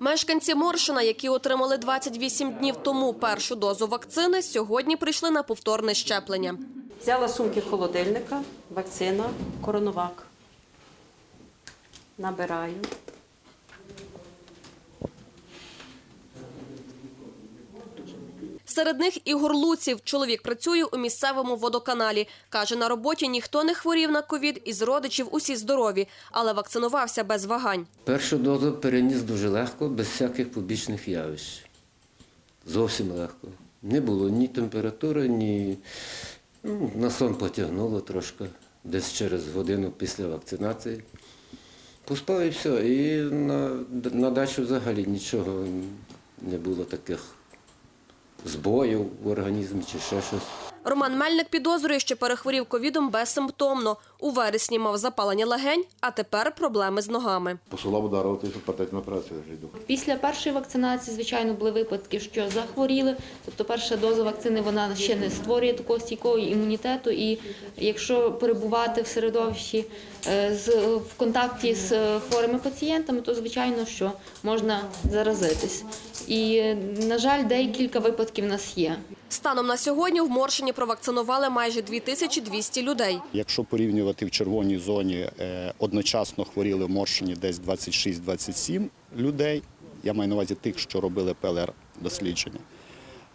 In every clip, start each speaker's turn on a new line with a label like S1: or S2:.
S1: Мешканці Моршина, які отримали 28 днів тому першу дозу вакцини, сьогодні прийшли на повторне щеплення.
S2: Взяла сумки холодильника, вакцина, коронавак. Набираю.
S1: Серед них Ігор Луців. Чоловік працює у місцевому водоканалі. Каже, на роботі ніхто не хворів на ковід, із родичів усі здорові, але вакцинувався без вагань.
S3: Першу дозу переніс дуже легко, без всяких побічних явищ. Зовсім легко. Не було ні температури, ні ну, на сон потягнуло трошки, десь через годину після вакцинації. Поспав і все. І на, на дачу взагалі нічого не було таких збоїв в організмі чи ще щось.
S1: Роман Мельник підозрює, що перехворів ковідом безсимптомно. У вересні мав запалення легень, а тепер проблеми з ногами.
S4: Посила ударила, що патеть на операцію.
S5: Після першої вакцинації, звичайно, були випадки, що захворіли. Тобто перша доза вакцини вона ще не створює такого стійкого імунітету. І якщо перебувати в середовищі е, з в контакті з хворими пацієнтами, то звичайно, що можна заразитись. І, на жаль, декілька випадків в нас є.
S1: Станом на сьогодні в Моршині провакцинували майже 2200 людей.
S6: Якщо порівнювати в червоній зоні, е, одночасно хворіли в Моршині десь 26-27 людей. Я маю на увазі тих, що робили ПЛР дослідження,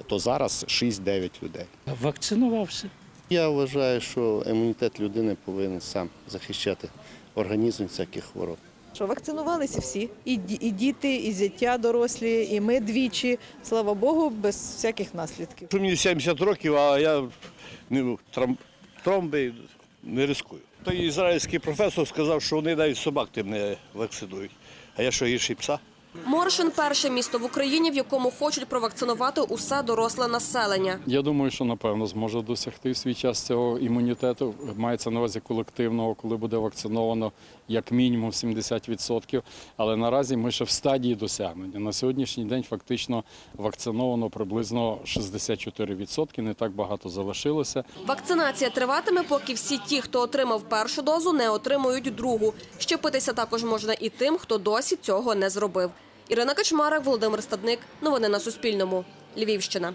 S6: то зараз 6-9 людей.
S7: Вакцинувався.
S8: Я вважаю, що імунітет людини повинен сам захищати організм всяких хвороб.
S9: Що вакцинувалися всі, і, і діти, і зяття дорослі, і ми двічі, слава Богу, без всяких наслідків.
S4: Мені 70 років, а я не, тром, тромби не рискую. Той ізраїльський професор сказав, що вони навіть собак тим не вакцинують. А я що гірший пса?
S1: Моршин – перше місто в Україні, в якому хочуть провакцинувати усе доросле населення.
S7: Я думаю, що напевно зможе досягти в свій час цього імунітету. Мається на увазі колективного, коли буде вакциновано як мінімум 70%. Але наразі ми ще в стадії досягнення. На сьогоднішній день фактично вакциновано приблизно 64%, не так багато залишилося.
S1: Вакцинація триватиме, поки всі ті, хто отримав першу дозу, не отримують другу. Щепитися також можна і тим, хто досі цього не зробив. Ірина Качмарик, Володимир Стадник. Новини на Суспільному. Львівщина.